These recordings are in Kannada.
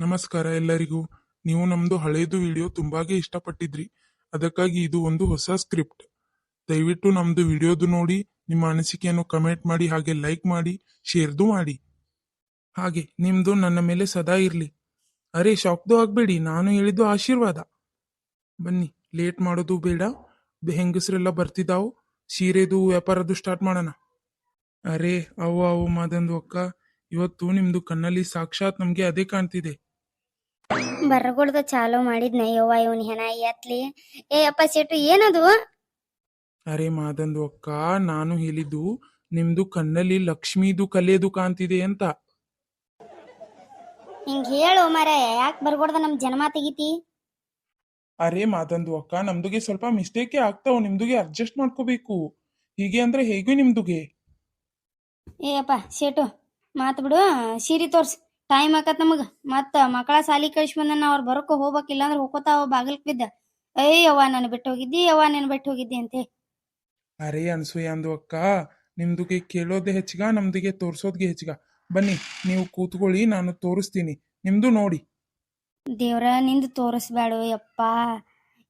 ನಮಸ್ಕಾರ ಎಲ್ಲರಿಗೂ. ನೀವು ನಮ್ದು ಹಳೇದು ವಿಡಿಯೋ ತುಂಬಾಗೆ ಇಷ್ಟಪಟ್ಟಿದ್ರಿ. ಅದಕ್ಕಾಗಿ ಇದು ಒಂದು ಹೊಸ ಸ್ಕ್ರಿಪ್ಟ್. ದಯವಿಟ್ಟು ನಮ್ದು ವಿಡಿಯೋದು ನೋಡಿ, ನಿಮ್ಮ ಅನಿಸಿಕೆಯನ್ನು ಕಮೆಂಟ್ ಮಾಡಿ, ಹಾಗೆ ಲೈಕ್ ಮಾಡಿ, ಶೇರ್ದು ಮಾಡಿ. ಹಾಗೆ, ನಿಮ್ದು ನನ್ನ ಮೇಲೆ ಸದಾ ಇರಲಿ. ಅರೆ ಶಾಕ್ದು ಆಗ್ಬೇಡಿ, ನಾನು ಹೇಳಿದ್ದು ಆಶೀರ್ವಾದ. ಬನ್ನಿ, ಲೇಟ್ ಮಾಡೋದು ಬೇಡ. ಹೆಂಗಸ್ರೆಲ್ಲ ಬರ್ತಿದ್ದಾವು ಸೀರೆದು ವ್ಯಾಪಾರದು ಸ್ಟಾರ್ಟ್ ಮಾಡೋಣ. ಅರೆ ಅವು ಅವು ಮಾದಂದು ಅಕ್ಕ. ಇವತ್ತು ನಿಮ್ದು ಕಣ್ಣಲ್ಲಿ ಸಾಕ್ಷಾತ್ ನಮಗೆ ಅದೇ ಕಾಣ್ತಿದೆ. ಬರ್ಗೊಡ್ದು ಚಾಲು ಮಾಡಿದ್ನ. ಯವ್ವ ಇವನ್ ಹೆಣ ಎತ್ಲಿ. ಏ ಅಪ್ಪ ಸೇಟು ಏನದು? ಅರೆ ಮಾದಂದು ಅಕ್ಕ ನಾನು ಹೇಳಿದ್ದು ನಿಮ್ದು ಕಣ್ಣಲ್ಲಿ ಲಕ್ಷ್ಮೀದು ಕಲೆದು ಕಾಣ್ತಿದೆ ಅಂತ. ಹಿಂಗ್ ಹೇಳು ಮರ ಯಾಕೆ ಬರ್ಗೊಡ್ದ ನಮ್ ಜನ್ಮ ತೆಗಿತಿ? ಅರೆ ಮಾದಂದು ಅಕ್ಕ ನಮ್ದುಗೆ ಸ್ವಲ್ಪ ಮಿಸ್ಟೇಕ್ ಆಗ್ತಾವ ನಿಮ್ದುಗೆ ಅಡ್ಜಸ್ಟ್ ಮಾಡ್ಕೋಬೇಕು. ಹೀಗೆ ಅಂದ್ರೆ ಹೇಗೂ ನಿಮ್ದುಗೆ? ಏ ಅಪ್ಪ ಸೇಟು ಮಾತ್ ಬಿಡು. ಸೀರಿ ತೋರ್ಸ್. ಟೈಮ್ ಆಕತ್ ನಮಗ. ಮತ್ತ ಮಕ್ಕಳ ಸಾಲಿ ಕಳಿಸಿ ಬಂದ ಅವ್ರ ಬರೋಕ ಹೋಗ್ಬೇಕ ಅಂದ್ರೆ ಹೋಗೋತಾವ ಬಾಗಿಲ್ಕ್ ಬಿದ್ದ. ಏಯ್ ಯವ್ವ ನಾನು ಬಿಟ್ಟು ಹೋಗಿದ್ದಿ ಯವ್ವ ನಾನು ಬಿಟ್ಟು ಹೋಗಿದ್ದಿ ಅಂತೆ. ಅರೆ ಅನ್ಸೂಯ ಅಂದು ಅಕ್ಕ ನಿಮ್ದುಗೆ ಕೇಳೋದೆ ಹೆಚ್ಚಿಗ ನಮ್ದಿಗೆ ತೋರ್ಸೋದ್ಗೆ ಹೆಚ್ಚಿಗ. ಬನ್ನಿ ನೀವು ಕೂತ್ಕೊಳ್ಳಿ ನಾನು ತೋರಿಸ್ತೀನಿ. ನಿಮ್ದು ನೋಡಿ. ದೇವ್ರ ನಿಂದು ತೋರಿಸ್ಬೇಡ ಯಪ್ಪ.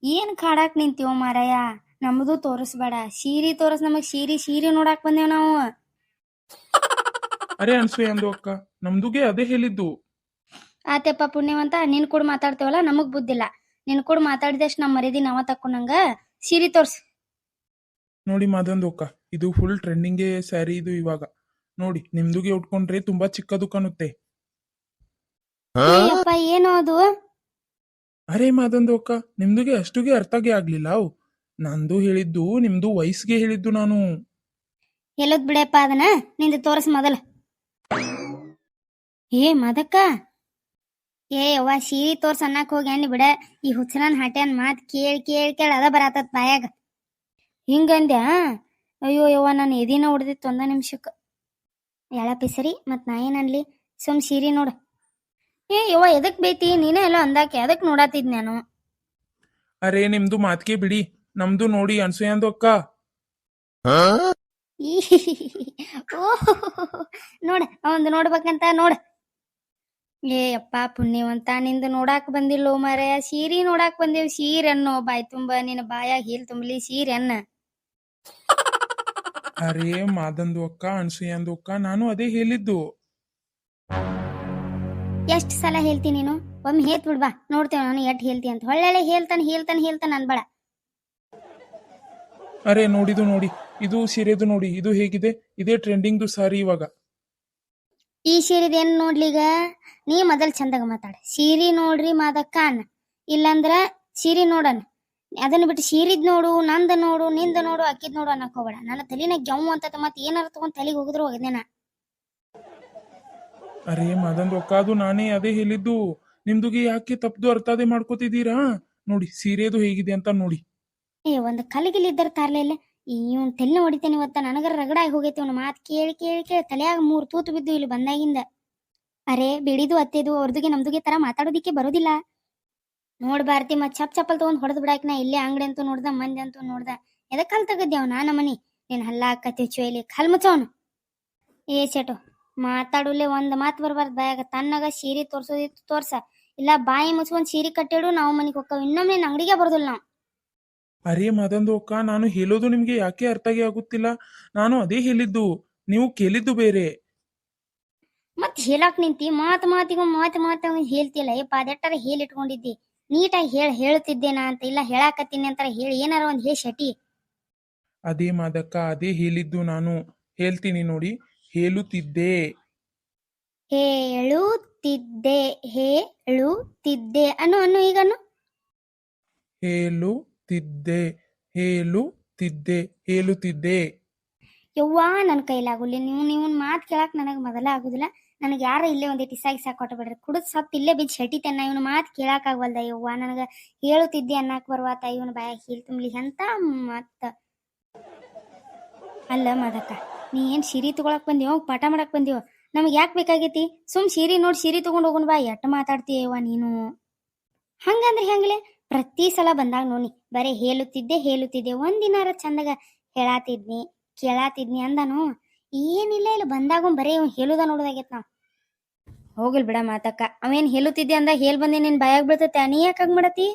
ಏನ್ ಕಾಡಾಕ್ ನಿಂತೀವ ಮಾರಾಯ. ನಮ್ದು ತೋರಿಸ್ಬೇಡ. ಸೀರಿ ತೋರಿಸ್ ನಮಗ್ ಸೀರಿ ಸೀರೆ ನೋಡಾಕ್ ಬಂದೇವ್ ನಾವು. ಅರೆ ಅನ್ಸೂಯ ಅಂದು ಅಕ್ಕ. ನಮ್ದುಗೆ ಅದೇ ಹೇಳಿದ್ದು. ಆತೆಪ್ಪ ಪುಣ್ಯವಂತ ನಿನ್ ಕೂಡ ಮಾತಾಡ್ತೇವಲ್ಲ ನಮಗ್ ಬುದ್ಧಿಲ್ಲ. ನಿನ್ ಕೂಡ ಮಾತಾಡಿದಷ್ಟು ನಮ್ಮ ಮರ್ಯಾದಿ ನಾವ ತಕ್ಕೊಂಡಂಗ ಸೀರೆ ತೋರ್ಸ್. ನೋಡಿ ಮಾದಂದು ಅಕ್ಕ ಇದು ಫುಲ್ ಟ್ರೆಂಡಿಂಗ್ ಸ್ಯಾರಿ ಇದು ಇವಾಗ. ನೋಡಿ ನಿಮ್ದುಗೆ ಉಟ್ಕೊಂಡ್ರೆ ತುಂಬಾ ಚಿಕ್ಕದು ಕಾಣುತ್ತೆ. ಅಪ್ಪ ಏನೋ ಅದು? ಅರೆ ಮಾದಂದು ಅಕ್ಕ ನಿಮ್ದುಗೆ ಅಷ್ಟುಗೆ ಅರ್ಥಗೆ ಆಗ್ಲಿಲ್ಲ. ಅವು ನಂದು ಹೇಳಿದ್ದು ನಿಮ್ದು ವಯಸ್ಸಿಗೆ ಹೇಳಿದ್ದು ನಾನು. ಎಲ್ಲದ್ ಬಿಡಪ್ಪ ಅದನ್ನ? ನಿಂದು ತೋರಿಸ್ ಮೊದಲ. ಏ ಮದಕ್ಕ? ಏ ಅವ್ವ ಸೀರಿ ತೋರ್ಸ್ ಅನ್ನಕ್ ಹೋಗಿ ಎಣ್ಣಿ ಬಿಡ? ಈ ಹುಚ್ಚಲನ್ ಹಟ್ಯಾನ್ ಮಾತ್ ಕೇಳ್ ಕೇಳ್ ಕೇಳ್ ಅದ ಬರತತ್ ಬಾಯಾಗ. ಹಿಂಗಂದ್ಯಾ ಅಯ್ಯೋ ಯವ್ವ ನಾನು ಎದಿನ ಹೊಡೆದಿತ್ತು ಒಂದ ನಿಮಿಷಕ್ಕ ಎಳ ಪಿಸರಿ ಮತ್ ನಾ ಏನನ್ಲಿ ಸುಮ್ ಸೀರಿ ನೋಡ. ಏ ಯವ್ವ ಎದಕ್ ಬೇತಿ? ನೀನೇ ಎಲ್ಲ ಅಂದಾಕೆ ಅದಕ್ ನೋಡಾತಿದ್ ನಾನು? ಅರೆ ನಿಮ್ದು ಮಾತ್ಕೆ ಬಿಡಿ. ನಮ್ದು ನೋಡಿ ಅನ್ಸೂಯಂದು ಅಕ್ಕ. ಈ ಓಹ್ ನೋಡ ಅವಂದು ನೋಡ್ಬೇಕಂತ ನೋಡ. ಏ ಅಪ್ಪ ಪುಣ್ಯವಂತ ನಿಂದ ನೋಡಾಕ್ ಬಂದಿಲ್ಲೋ ಮಾರಾಯ ಸೀರಿ ನೋಡಾಕ್ ಬಂದಿವ್ ಸೀರೆ ಅನ್ನೋ ಬಾಯ್ ತುಂಬ ನಿನ್ನ ಬಾಯಾಗ ಹೀಲ್ ತುಂಬಲಿ ಸೀರೆ ಅನ್ನ ಅರೇ ಮಾದಂದು ಅಕ್ಕ ಅನ್ಸೂಯಂದು ಅಕ್ಕ ನಾನು ಅದೇ ಹೇಳಿದ್ದು. ಎಷ್ಟ್ ಸಲ ಹೇಳ್ತೀನಿ ನೀನು? ಒಮ್ಮೆ ಹೇಳ್ತ ಬಿಡ್ಬಾ ನೋಡ್ತೇವೆ ನಾನು ಎಟ್ ಹೇಳ್ತಿ ಅಂತ. ಹೊಳ್ಳೆ ಹೇಳ್ತಾನೆ ಹೇಳ್ತಾನೆ ಹೇಳ್ತಾನೆ ಅನ್ಬೇಡ. ಅರೇ ನೋಡಿದು ನೋಡಿ. ಇದು ಸೀರೆದು ನೋಡಿ ಇದು ಹೇಗಿದೆ? ಇದೇ ಟ್ರೆಂಡಿಂಗ್ದು ಸಾರಿ ಇವಾಗ. ಈ ಸೀರೆದ ಏನ್ ನೋಡ್ಲಿಗ? ನೀ ಮೊದಲ್ ಚಂದಾಗ ಮಾತಾಡ. ಸೀರೆ ನೋಡ್ರಿ ಮಾದಕ್ಕ ಅನ್ನ ಇಲ್ಲಂದ್ರ ಸೀರೆ ನೋಡನ್. ಅದನ್ನ ಬಿಟ್ಟು ಸೀರಿದ್ ನೋಡು ನಂದ ನೋಡು ನಿಂದ ನೋಡು ಅಕ್ಕಿದ್ ನೋಡು ಅನ್ನಕ್ ಹೋಗ್ಬೇಡ. ನನ್ನ ತಲಿನ ಗೆವ್ ಅಂತ ಮತ್ ಏನಾರ ತಗೊಂಡ್ ತಲೆಗೆ ಹೋಗಿದ್ರು ಹೋಗಿದ್ದೇನ ಅರೆ ಮದನ್ ಅಕ್ಕ ಅದು ನಾನೇ ಅದೇ ಹೇಳಿದ್ದು. ನಿಮ್ದುಗೆ ಯಾಕೆ ತಪ್ಪದು ಅರ್ಥಾದೆ ಮಾಡ್ಕೋತಿದ್ದೀರಾ? ನೋಡಿ ಸೀರೆದು ಹೇಗಿದೆ ಅಂತ ನೋಡಿ. ಏ ಒಂದು ಕಲಿಗಿಲ್ ಇದ್ದರ ತಾರ್ಲಿಲ್ಲ ಇವ್ನ್ ತೆಲ್ಲ ಹೊಡಿತೇನೆ ಇವತ್ತ. ನನಗರ ರಗಡಾಗಿ ಹೋಗೈತಿ ಅವ್ನ ಮಾತ್ ಕೇಳಿ ಕೇಳಿ ಕೇಳಿ ತಲೆಯಾಗ ಮೂರು ತೂತು ಬಿದ್ದು ಇಲ್ಲಿ ಬಂದಾಗಿಂದ. ಅರೆ, ಬಿಡಿದು ಅತ್ತೆದು, ಅವ್ರದುಗೆ ನಮ್ದುಗೆ ತರ ಮಾತಾಡೋದಿಕ್ಕೆ ಬರೋದಿಲ್ಲ. ನೋಡ್ ಭಾರತಿ, ಮತ್ ಚಪ್ ಚಪ್ಪಲ್ ತಗೊಂಡ್ ಹೊಡೆದ್ ಬಿಡಾಕ್ ನಾ ಇಲ್ಲೇ ಅಂಗಡಿ ಅಂತೂ ನೋಡ್ದ, ಮಂದಿ ಅಂತೂ ನೋಡ್ದ. ಎದಕ್ ಕಲ್ ತಗದ್ಯಾವ ನಾ ನಮ್ಮನಿ? ನೀನ್ ಹಲ್ಲ ಹಾಕತಿ ಚುಯಲಿ, ಕಲ್ ಮುಚ್ಚವನು ಏ ಸೆಟು ಮಾತಾಡುಲೆ ಒಂದ್ ಮಾತ್ ಬರ್ಬಾರ್ದು ಬಾಯಾಗ. ತನ್ನಗ ಸೀರೆ ತೋರ್ಸೋದಿತ್ತು ತೋರ್ಸ. ಇಲ್ಲ ಬಾಯಿ ಮುಚ್ಕೊಂಡ್ ಸೀರೆ ಕಟ್ಟಿಡು, ನಾವು ಮನಿಗ್ ಹೋಗ್ತಾವ. ಇನ್ನೊಮ್ಮೆ ನಿನ್ ಅಂಗಡಿಗೆ ಬರೋದಿಲ್ಲ ನಾವು. ಅರೆ ಮದನ್ ಅಕ್ಕ ನಾನು ಹೇಳೋದು ನಿಮ್ಗೆ ಯಾಕೆ ಅರ್ಥಗೆ ಆಗುತ್ತಿಲ್ಲ? ನಾನು ಅದೇ ಹೇಳಿದ್ದು ನೀವು ಕೇಳಿದ್ದು ಬೇರೆ. ಮತ್ ಹೇಳಾಕ್ ನಿಂತಿ ಮಾತ್ ಮಾತಿಗೂ ಮಾತ್ ಮಾತ ಹೇಳ್ತಿಲ್ಲ ಏಪ ಅದೆಟ್ಟಾರ ಹೇಳಿ ಇಟ್ಕೊಂಡಿದ್ದಿ ನೀಟಾಗಿ ಹೇಳ ಹೇಳ್ತಿದ್ದೇನಾ ಅಂತ ಇಲ್ಲ ಹೇಳಾಕತ್ತೀನಿ ಅಂತಾರ ಹೇಳಿ ಏನಾರ ಒಂದ್ ಹೇ ಶಟಿ ಅದೇ ಮಾದಕ್ಕ ಅದೇ ಹೇಳಿದ್ದು ನಾನು ಹೇಳ್ತೀನಿ ನೋಡಿ ಹೇಳುತ್ತಿದ್ದೆ. ಹೇಳುತ್ತಿದ್ದೆ ಹೇಳುತ್ತಿದ್ದೆ ಅನ್ನು ಅನ್ನು ಈಗನು ಅನ್ನು. ಹೇಳುತ್ತಿದ್ದೆ ಹೇಳುತ್ತಿದ್ದೆ ಹೇಳುತ್ತಿದ್ದೆ ಯವ್ವಾ ನನ್ನ ಕೈಲಾಗುಲಿ ನೀವು ನೀವು ಮಾತು ಕೇಳಕ್ ನನಗೆ ಮೊದಲ ಆಗುದಿಲ್ಲ. ನನಗೆ ಯಾರ ಇಲ್ಲೇ ಒಂದೇ ಟಿಸಾಗಿ ಸಾಕೊಟ್ಟು ಕೊಟ್ಟು ಬಿಡ್ರಿ. ಕುಡಿದ್ ಸತ್ ಇಲ್ಲೇ ಬಿದ್ದು ಶಟಿತೇನ ಇವನು ಮಾತು ಕೇಳಕ್ ಆಗವಲ್ದ ಯವ್ವ? ನನಗೆ ಹೇಳುತ್ತಿದ್ದೆ ಅನ್ನಕ್ ಬರುವಾತ ಇವನು ಬಾಯ ಹೀಲ್ ತುಂಬಲಿ ಅಂತ ಮತ್ತ? ಅಲ್ಲ ಮದಕ್ಕ, ನೀ ಏನ್ ಸಿರಿ ತಗೊಳಕ್ ಬಂದಿವ ಪಾಠ ಮಾಡಕ್ ಬಂದಿವ ನಮಗೆ ಯಾಕೆ ಬೇಕಾಗೈತಿ? ಸುಮ್ ಸಿರಿ ನೋಡಿ, ಸೀರೆ ತಗೊಂಡು ಹೋಗೋಣ ಬಾ. ಎಟ್ಟ ಮಾತಾಡ್ತೀಯವ್ವ ನೀನು? ಹಂಗಂದ್ರೆ ಹೆಂಗ್ಲೆ? ಪ್ರತಿ ಸಲ ಬಂದಾಗ ನೋಡಿ, ಬರೀ ಹೇಳುತ್ತಿದ್ದೆ ಹೇಳುತ್ತಿದ್ದೆ, ಒಂದಿನಾರ ಚಂದಾಗ ಹೇಳಾತಿದ್ನಿ, ಕೇಳಾತಿದ್ನಿ ಅಂದನು. ಏನಿಲ್ಲ ಇಲ್ಲ ಬಂದಾಗ ಬರೀ ಇವ್ ಹೇಳುದ ನೋಡೋದಾಗೈತ್ ನಾವ್. ಹೋಗಲ್ ಬಿಡ ಮಾತಕ್ಕ, ಅವೇನ್ ಹೇಳುತ್ತಿದ್ದೆ ಅಂದ ಹೇಳ್ ಬಂದೆ, ನಿನ್ ಬಾಯಾಗ ಬೀಳ್ತೈತೆ ನೀ ಯಾಕೆ ಮಾಡತಿ?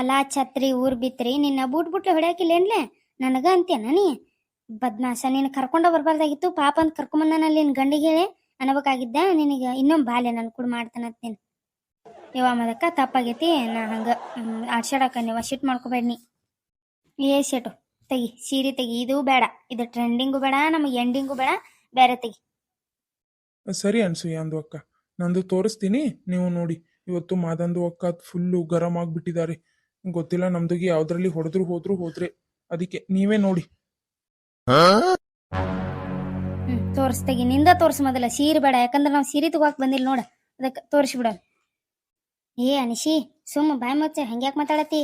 ಅಲ್ಲ ಛತ್ರಿ, ಊರ್ ಬಿತ್ರಿ, ನಿನ್ನ ಬೂಟ್ ಬುಟ್ಲೆ ಹೊಡ್ಯಾಕಿಲ್ಲೇನ್ಲೆ? ನನಗ ಅಂತೇನ ನೀ? ಬದ್ನಾಶ ನೀನ್ ಕರ್ಕೊಂಡ ಬರ್ಬಾರ್ದಾಗಿತ್ತು, ಪಾಪ ಅಂತ ಕರ್ಕೊಂಬಂದನಲ್ಲಿ ನಿನ್ ಗಂಡಿಗೆ ಹೇಳಿ, ಅನ್ಬೇಕಾಗಿದ್ದ, ನಿನಗ ಇನ್ನೊಂದ್ ಬಾಲ್ಯ ನನ್ ಕೂಡ ಮಾಡ್ತಾನಂತ ನೀನು. ಯವ್ವ ಮದಕ್ಕ ತಪ್ಪಾಗೈತಿ ನಾ ಹಂಗ ಆಡ್ಸಾಡಕ ನೀವು ಶಿಟ್ ಮಾಡ್ಕೋಬೇಡ ನೀ. ಏ ಶೆಟು ತೆಗಿ ಸೀರೆ ತೆಗಿ ಇದು ಬೇಡ ಇದು ಟ್ರೆಂಡಿಂಗು ಬೇಡ ನಮಗೆ ಎಂಡಿಂಗು ಬೇಡ ಬೇರೆ ತೆಗಿ. ಸರಿ ಅನ್ಸು ಅಂದು ಅಕ್ಕ. ನಂದು ತೋರಿಸ್ತೀನಿ ನೀವು ನೋಡಿ. ಇವತ್ತು ಮಾದಂದು ಅಕ್ಕ ಫುಲ್ಲು ಗರಂ ಆಗ್ಬಿಟ್ಟಿದ್ದಾರೆ ಗೊತ್ತಿಲ್ಲ ನಮ್ದುಗೆ ಯಾವ್ದ್ರಲ್ಲಿ ಹೊಡೆದ್ರು ಹೋದ್ರು ಹೋದ್ರೆ. ಅದಕ್ಕೆ ನೀವೇ ನೋಡಿ. ಹ್ಮ್ ತೋರ್ಸ್ನಿಂದ ತೋರ್ಸ್ ಮೊದಲ. ಸೀರೆ ಬೇಡ ಯಾಕಂದ್ರೆ ನಾವು ಸೀರೆ ತಗೋಕ್ ಬಂದಿಲ್ಲ ನೋಡ. ಅದಕ್ಕೆ ತೋರಿಸ್ಬಿಡ ಏ ಅನಿಶಿ ಸುಮ್ಮ ಬಾಯ್ ಮುಚ್ಚ ಹಂಗ್ಯಾಕ್ ಮಾತಾಡತಿ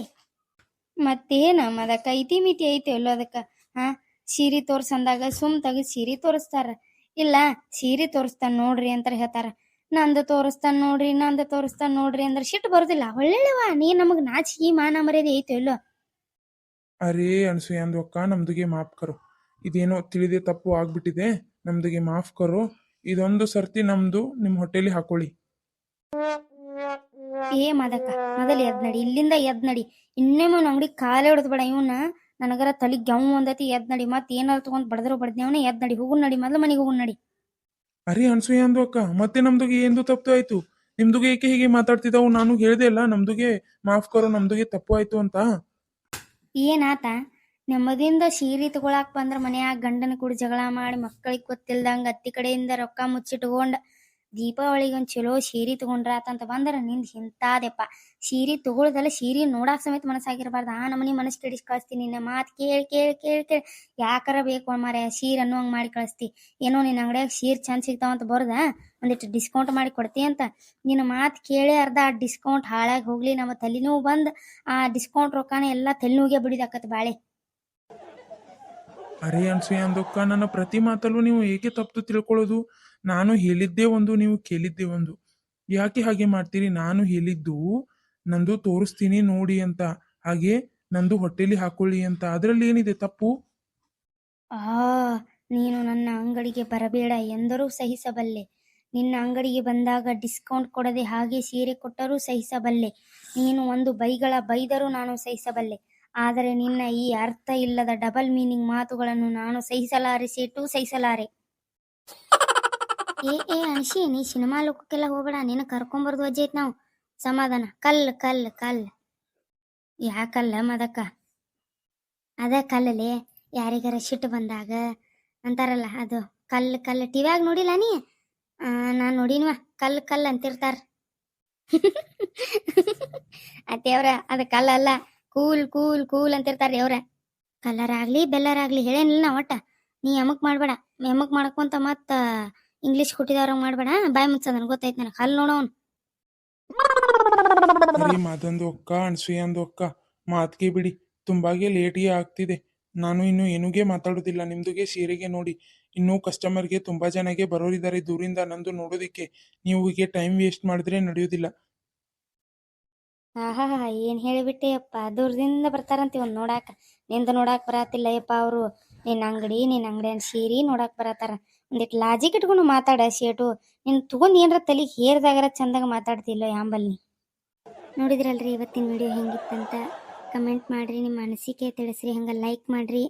ಮತ್ತೇನ ಅದಕ್ಕ ಇತಿ ಮಿತಿ ಐತಿ ಎಲ್ಲೋ ಅದಕ್ಕ. ಹಾ ಸೀರೆ ತೋರ್ಸಂದಾಗ ಸುಮ್ ತೆಗಿ ಸೀರೆ ತೋರಿಸ್ತಾರ. ಇಲ್ಲ ಸೀರೆ ತೋರಿಸ್ತಾನ ನೋಡ್ರಿ ಅಂತ ಹೇಳ್ತಾರ. ನಂದು ತೋರಿಸ್ತಾನ ನೋಡ್ರಿ ನಂದು ತೋರಿಸ್ತಾನ ನೋಡ್ರಿ ಅಂದ್ರೆ ಸಿಟ್ಟು ಬರುದಿಲ್ಲ. ಒಳ್ಳೆವಾ ನೀ ನಮಗ್ ಈ ಮಾನ ಮರ್ಯಾದೆ ಐತಿ ಎಲ್ಲೋ. ಅರೇ ಅನ್ಸು ಅಂದು ಅಕ್ಕ ನಮ್ದುಗೆ ಮಾಫ್ ಕರು. ಇದೇನೋ ತಿಳಿದೆ ತಪ್ಪು ಆಗ್ಬಿಟ್ಟಿದೆ. ನಮ್ದುಗೆ ಮಾಫ್ ಕರು. ಇದೊಂದು ಸರ್ತಿ ನಮ್ದು ನಿಮ್ಮ ಹೊಟ್ಟೆಲಿ ಹಾಕೊಳ್ಳಿ. ಏ ಮಾದಕ್ಕ ಮೊದಲು ಎದ್ ನಡಿ ಇಲ್ಲಿಂದ ಎದ್ ನಡಿ. ಇನ್ನೇಮ ಅಂಗಡಿ ಕಾಲೇ ಹೊಡೆದ್ ಬೇಡ ಇವನ್ನ ನನಗರ ತಲಿ ಗವ್ ಒಂದೈತಿ ಎದ್ ನಡಿ. ಮತ್ ಏನಾರ ತಗೊಂಡ್ ಬಡದ್ರು ಬಡ್ದೇವನ ಎದ್ ನಡಿ. ಹೋಗು ನಡಿ ಮೊದ್ಲು ಮನೆಗೆ ಹೋಗು ನಡಿ. ಅರಿ ಅನ್ಸೂಯ ಅಂದು ಅಕ್ಕ ಮತ್ತೆ ನಮ್ದುಗೆ ಎಂದು ತಪ್ಪು ಆಯ್ತು? ನಿಮ್ದುಗೆ ಏಕೆ ಹೀಗೆ ಮಾತಾಡ್ತಿದ್ದಾವು? ನಾನು ಹೇಳ್ದೆ ಅಲ್ಲ ನಮ್ದುಗೆ ಮಾಫ್ ಕರೋ ನಮ್ದುಗೆ ತಪ್ಪು ಆಯ್ತು ಅಂತ. ಏನಾತ? ನೆಮ್ಮದಿಯಿಂದ ಸೀರೆ ತಗೊಳಕ್ ಬಂದ್ರ ಮನ್ಯಾಗ ಗಂಡನ ಕೂಡ ಜಗಳ ಮಾಡಿ ಮಕ್ಕಳಿಗೆ ಗೊತ್ತಿಲ್ದಂಗ ಅತ್ತಿ ಕಡೆಯಿಂದ ರೊಕ್ಕ ಮುಚ್ಚಿಟ್ಕೊಂಡ್ ದೀಪಾವಳಿಗೆ ಒಂದ್ ಚಲೋ ಸೀರೆ ತಗೊಂಡ್ರಾತಂತ ಬಂದ್ರ ನಿಂದ ಹಿಂತಾದೆಪ್ಪ. ಸೀರೆ ತಗೊಳ್ದಲ್ಲ, ಸೀರೆ ನೋಡಾಕ್ ಸಮೇತ ಮನಸ್ಸಾಗಿರ್ಬಾರ್ದು. ಆ ನಮ್ಮನಿ ಮನಸ್ ಕೆಡಿಸಿ ಕಳಿಸ್ತೀನಿ, ನಿನ್ನ ಮಾತ್ ಕೇಳಿ ಕೇಳಿ ಕೇಳಿ ಕೇಳಿ. ಯಾಕಾರ ಬೇಕು ಮಾರ ಸೀರೆ ಅನ್ನೋಂಗ್ ಮಾಡಿ ಕಳಿಸ್ತಿ. ಏನೋ ನಿನ್ನ ಅಂಗಡಿಯಾಗ ಸೀರೆ ಚಂದ ಸಿಗ್ತಾವಂತ ಬರ್ದ, ಒಂದಿಷ್ಟು ಡಿಸ್ಕೌಂಟ್ ಮಾಡಿ ಕೊಡ್ತಿ ಅಂತ. ನಿನ್ನ ಮಾತ್ ಕೇಳಿ ಅರ್ಧ ಆ ಡಿಸ್ಕೌಂಟ್ ಹಾಳಾಗಿ ಹೋಗ್ಲಿ, ನಮ್ಮ ತಲೆನೋವು ಬಂದ್ ಆ ಡಿಸ್ಕೌಂಟ್ ರೊಕ್ಕನ ಎಲ್ಲ ತಲೆನೋವಿಗೆ ಬಿಡಿದಾಕತ್ ಬಾಳೆ. ಅರೇ ಅನ್ಸೂಯ ಅಂದಕ್ಕ, ನನ್ನ ಪ್ರತಿ ಮಾತಲ್ಲೂ ನೀವು ಏಕೆ ತಪ್ಪು ತಿಳ್ಕೊಳ್ಳೋದು? ನಾನು ಹೇಳಿದ್ದೇ ಒಂದು, ನೀವು ಕೇಳಿದ್ದೇ ಒಂದು. ಯಾಕೆ ಹಾಗೆ ಮಾಡ್ತೀರಿ? ನಾನು ಹೇಳಿದ್ದು, ನಂದು ತೋರಿಸ್ತೀನಿ ನೋಡಿ ಅಂತ. ಹಾಗೆ ನಂದು ಹೊಟ್ಟೆಲಿ ಹಾಕೊಳ್ಳಿ ಅಂತ. ಅದರಲ್ಲಿ ಏನಿದೆ ತಪ್ಪು? ಆ, ನೀನು ನನ್ನ ಅಂಗಡಿಗೆ ಬರಬೇಡ ಎಂದರೂ ಸಹಿಸಬಲ್ಲೆ. ನಿನ್ನ ಅಂಗಡಿಗೆ ಬಂದಾಗ ಡಿಸ್ಕೌಂಟ್ ಕೊಡದೆ ಹಾಗೆ ಸೀರೆ ಕೊಟ್ಟರೂ ಸಹಿಸಬಲ್ಲೆ. ನೀನು ಒಂದು ಬೈಗಳ ಬೈದರೂ ನಾನು ಸಹಿಸಬಲ್ಲೆ. ಆದರೆ ನಿನ್ನ ಈ ಅರ್ಥ ಇಲ್ಲದ ಡಬಲ್ ಮೀನಿಂಗ್ ಮಾತುಗಳನ್ನು ನಾನು ಸಹಿಸಲಾರೆ, ಸೇಟು ಸಹಿಸಲಾರೆ. ಏ ಏ ಅನ್ಶಿ ನೀ ಸಿನಿಮಾ ಲೋಕಕ್ಕೆಲ್ಲ ಹೋಗ್ಬೇಡ ನೀನು ಕರ್ಕೊಂಬರ್ದು ಅಜ್ಜಿ ಐತ್ ನಾವು. ಸಮಾಧಾನ. ಕಲ್ ಕಲ್ ಕಲ್ ಯಾಕಲ್ಲ ಮದಕ್ಕ? ಅದ ಕಲ್ಲಲ್ಲಿ ಯಾರಿಗಾರ ಸಿಟ್ಟು ಬಂದಾಗ ಅಂತಾರಲ್ಲ, ಅದು ಕಲ್ಲು ಕಲ್ಲು. ಟಿವ್ಯಾಗ ನೋಡಿಲ್ಲ ನೀ? ನಾನು ನೋಡಿನ್ವ. ಕಲ್ಲು ಕಲ್ಲು ಅಂತಿರ್ತಾರ. ಅತ್ತೆಯವ್ರ ಅದು ಕಲ್ಲಲ್ಲ ಕೂಲ್ ಕೂಲ್ ಕೂಲ್ ಅಂತಿರ್ತಾರ ಅವ್ರ. ಕಲ್ಲರ್ ಆಗ್ಲಿ, ಬೆಲ್ಲರ್ ಆಗ್ಲಿ, ಹೇಳೇನಿಲ್ಲ ನಾ ಒಟ್ಟ. ನೀ ಯಮಕ್ ಮಾಡ್ಬೇಡ. ಯಮಕ್ ಮಾಡ್ಕೊಂತ ಮತ್ತ ಇಂಗ್ಲಿಷ್ ಕೊಟ್ಟಿದಾರ ಮಾಡ್ಬೇಡ. ಬಾಯ್ ಮುಚ್ಚ ನನ್ ಗೊತ್ತೈತ್ ನನಗೆ. ಹಲ್ ನೋಡೋನ್ ಅರೇ ಒಕ್ಕ ಅಕ್ಕ ಅಂದ ಅಂದು ಅಕ್ಕ. ಮಾತ್ಗೆ ಬಿಡಿ. ತುಂಬಾಗೆ ಲೇಟಿಗೆ ಆಗ್ತಿದೆ. ನಾನು ಇನ್ನು ಏನೂಗೆ ಮಾತಾಡೋದಿಲ್ಲ. ನಿಮ್ದುಗೆ ಸೀರೆಗೆ ನೋಡಿ. ಇನ್ನೂ ಕಸ್ಟಮರ್ಗೆ ತುಂಬಾ ಜನಗೆ ಬರೋರಿದ್ದಾರೆ ದೂರಿಂದ ನಂದು ನೋಡೋದಿಕ್ಕೆ. ನೀವು ಹೀಗೆ ಟೈಮ್ ವೇಸ್ಟ್ ಮಾಡಿದ್ರೆ ನಡೆಯೋದಿಲ್ಲ. ಆಹಾ ಏನ್ ಹೇಳಿಬಿಟ್ಟೆ ಅಪ್ಪ ದೂರದಿಂದ ಬರ್ತಾರಂತ ಇವ್ನ ನೋಡಾಕ. ನಿಂದ ನೋಡಾಕ ಬರಾತಿಲ್ಲ ಯಪ್ಪ ಅವರು. ನಿನ್ನ ಅಂಗಡಿ ನಿನ್ನ ಅಂಗಡಿ ಸೀರೆ ನೋಡಕ್ಕೆ ಬರತ್ತಾರ. ಒಂದಿಟ್ಟು ಲಾಜಿಕ್ ಇಟ್ಕೊಂಡು ಮಾತಾಡ ಶೇಟು ನಿನ್ ತಗೊಂಡ್ ಏನರ ತಲೆಗೆ ಹೇರ್ದಾಗರ ಚಂದಾಗ ಮಾತಾಡ್ತಿಲ್ಲ ಯಾಂಬಲ್ಲಿ. ನೋಡಿದ್ರಲ್ರಿ ಇವತ್ತಿನ ವಿಡಿಯೋ ಹೆಂಗಿತ್ತಂತ? ಕಮೆಂಟ್ ಮಾಡ್ರಿ ನಿಮ್ಮ ಅನಿಸಿಕೆ ತಿಳಿಸ್ರಿ, ಹಂಗೆ ಲೈಕ್ ಮಾಡ್ರಿ.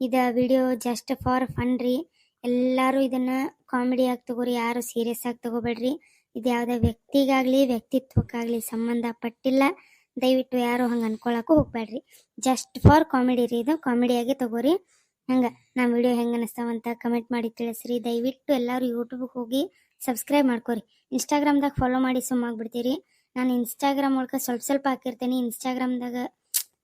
ಇದು ವಿಡಿಯೋ ಜಸ್ಟ್ ಫಾರ್ ಫನ್ ರೀ. ಎಲ್ಲರೂ ಇದನ್ನ ಕಾಮಿಡಿ ಆಗಿ ತಗೋರಿ, ಯಾರು ಸೀರಿಯಸ್ ಆಗಿ ತಗೋಬೇಡ್ರಿ. ಇದು ಯಾವುದೇ ವ್ಯಕ್ತಿಗಾಗ್ಲಿ, ವ್ಯಕ್ತಿತ್ವಕ್ಕಾಗ್ಲಿ ಸಂಬಂಧಪಟ್ಟಿಲ್ಲ. ದಯವಿಟ್ಟು ಯಾರು ಹಂಗೆ ಅನ್ಕೊಳಕ್ಕೂ ಹೋಗ್ಬೇಡ್ರಿ ಜಸ್ಟ್ ಫಾರ್ ಕಾಮಿಡಿ ರೀ ಇದು. ಕಾಮಿಡಿಯಾಗಿ ತಗೋರಿ. ಹಂಗೆ ನಮ್ಮ ವಿಡಿಯೋ ಹೆಂಗೆ ಅನಿಸ್ತಾವಂತ ಕಮೆಂಟ್ ಮಾಡಿ ತಿಳಿಸ್ರಿ. ದಯವಿಟ್ಟು ಎಲ್ಲರೂ ಯೂಟ್ಯೂಬ್ಗೆ ಹೋಗಿ ಸಬ್ಸ್ಕ್ರೈಬ್ ಮಾಡ್ಕೊರಿ. ಇನ್ಸ್ಟಾಗ್ರಾಮ್ದಾಗ ಫಾಲೋ ಮಾಡಿ ಸುಮ್ಮಾಗ್ಬಿಡ್ತೀರಿ ನಾನು ಇನ್ಸ್ಟಾಗ್ರಾಮ್ ಮೂಲಕ ಸ್ವಲ್ಪ ಸ್ವಲ್ಪ ಹಾಕಿರ್ತೀನಿ. ಇನ್ಸ್ಟಾಗ್ರಾಮ್ದಾಗ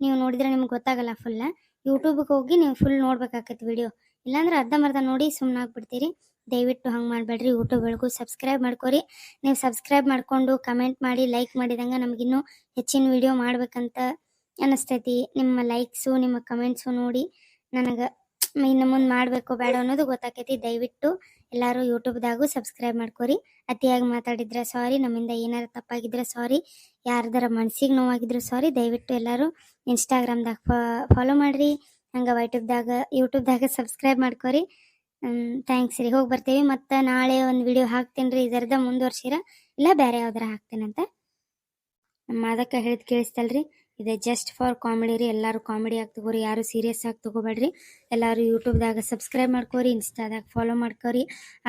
ನೀವು ನೋಡಿದ್ರೆ ನಿಮ್ಗೆ ಗೊತ್ತಾಗಲ್ಲ ಫುಲ್ ಯೂಟ್ಯೂಬ್ಗೆ ಹೋಗಿ ನೀವು ಫುಲ್ ನೋಡ್ಬೇಕಾಗತ್ತೆ ವಿಡಿಯೋ ಇಲ್ಲಾಂದ್ರೆ ಅರ್ಧಂಬರ್ಧ ನೋಡಿ ಸುಮ್ಮನೆ ಆಗ್ಬಿಡ್ತೀರಿ. ದಯವಿಟ್ಟು ಹಂಗೆ ಮಾಡಬೇಡ್ರಿ. ಯೂಟ್ಯೂಬ್ ಒಳಗೂ ಸಬ್ಸ್ಕ್ರೈಬ್ ಮಾಡ್ಕೊರಿ. ನೀವು ಸಬ್ಸ್ಕ್ರೈಬ್ ಮಾಡಿಕೊಂಡು ಕಮೆಂಟ್ ಮಾಡಿ ಲೈಕ್ ಮಾಡಿದಂಗೆ ನಮಗಿನ್ನೂ ಹೆಚ್ಚಿನ ವಿಡಿಯೋ ಮಾಡ್ಬೇಕಂತ ಅನ್ನಿಸ್ತೈತಿ ನಿಮ್ಮ ಲೈಕ್ಸು ನಿಮ್ಮ ಕಮೆಂಟ್ಸು ನೋಡಿ ನನಗೆ ಇನ್ನು ಮುಂದೆ ಮಾಡಬೇಕು ಬೇಡ ಅನ್ನೋದು ಗೊತ್ತಾಕೈತಿ. ದಯವಿಟ್ಟು ಎಲ್ಲರೂ ಯೂಟ್ಯೂಬ್ದಾಗೂ ಸಬ್ಸ್ಕ್ರೈಬ್ ಮಾಡ್ಕೊರಿ. ಅತಿಯಾಗಿ ಮಾತಾಡಿದ್ರೆ ಸಾರಿ ನಮ್ಮಿಂದ ಏನಾರ ತಪ್ಪಾಗಿದ್ರೆ ಸಾರಿ ಯಾರ್ದಾರ ಮನ್ಸಿಗೆ ನೋವಾಗಿದ್ರು ಸಾರಿ ದಯವಿಟ್ಟು ಎಲ್ಲರೂ ಇನ್ಸ್ಟಾಗ್ರಾಮ್ದಾಗ ಫಾಲೋ ಮಾಡ್ರಿ. ಹಂಗೆ ಯೂಟ್ಯೂಬ್ದಾಗ ಯೂಟ್ಯೂಬ್ದಾಗ ಸಬ್ಸ್ಕ್ರೈಬ್ ಮಾಡ್ಕೊರಿ. ಥ್ಯಾಂಕ್ಸ್ ರೀ. ಹೋಗಿ ಬರ್ತೀವಿ ಮತ್ತು ನಾಳೆ ಒಂದು ವಿಡಿಯೋ ಹಾಕ್ತೀನಿ ರೀ. ಇದರ್ದ ಮುಂದುವರ್ಸಿರ ಇಲ್ಲ ಬೇರೆ ಯಾವ್ದಾರ ಹಾಕ್ತೀನಂತ? ನಮ್ಮ ಅದಕ್ಕೆ ಹೇಳಿದ್ ಕೇಳಿಸ್ತಲ್ರಿ. ಇದು. ಜಸ್ಟ್ ಫಾರ್ ಕಾಮಿಡಿ ರೀ, ಎಲ್ಲರೂ ಕಾಮಿಡಿ ಆಗಿ ತಗೋರಿ. ಯಾರು ಸೀರಿಯಸ್ ಆಗಿ ತಗೋಬೇಡ್ರಿ. ಎಲ್ಲರೂ ಯೂಟ್ಯೂಬ್ದಾಗ ಸಬ್ಸ್ಕ್ರೈಬ್ ಮಾಡ್ಕೋರಿ ಇನ್ಸ್ಟಾದಾಗ ಫಾಲೋ ಮಾಡ್ಕೋರಿ.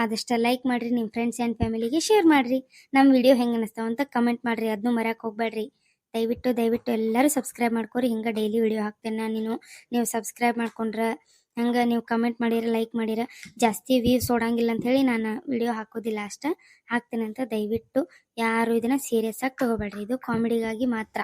ಆದಷ್ಟು ಲೈಕ್ ಮಾಡಿರಿ ನಿಮ್ಮ ಫ್ರೆಂಡ್ಸ್ ಆ್ಯಂಡ್ ಫ್ಯಾಮಿಲಿಗೆ ಶೇರ್ ಮಾಡಿರಿ. ನಮ್ಮ ವಿಡಿಯೋ ಹೆಂಗೆ ಅನಿಸ್ತಾವ ಅಂತ ಕಮೆಂಟ್ ಮಾಡಿರಿ. ಅದನ್ನೂ ಮರ್ಯಾಕೆ ಹೋಗ್ಬೇಡ್ರಿ. ದಯವಿಟ್ಟು ದಯವಿಟ್ಟು ಎಲ್ಲರೂ ಸಬ್ಸ್ಕ್ರೈಬ್ ಮಾಡ್ಕೋರಿ. ಹಿಂಗೆ ಡೈಲಿ ವಿಡಿಯೋ ಹಾಕ್ತೇನೆ ನಾನು ನೀನು. ನೀವು ಸಬ್ಸ್ಕ್ರೈಬ್ ಮಾಡ್ಕೊಂಡ್ರೆ ಹಂಗೆ ನೀವು ಕಮೆಂಟ್ ಮಾಡಿರ ಲೈಕ್ ಮಾಡಿರ, ಜಾಸ್ತಿ ವ್ಯೂಸ್ ಓಡಂಗಿಲ್ಲ ಅಂತ ಹೇಳಿ ನಾನು ವಿಡಿಯೋ ಹಾಕೋದಿಲ್ಲ ಅಷ್ಟ. ಹಾಕ್ತೇನೆ ಅಂತ ದಯವಿಟ್ಟು ಯಾರು ಇದನ್ನ ಸೀರಿಯಸ್ ಆಗಿ ತಗೋಬೇಡ್ರಿ. ಇದು ಕಾಮಿಡಿಗಾಗಿ ಮಾತ್ರ.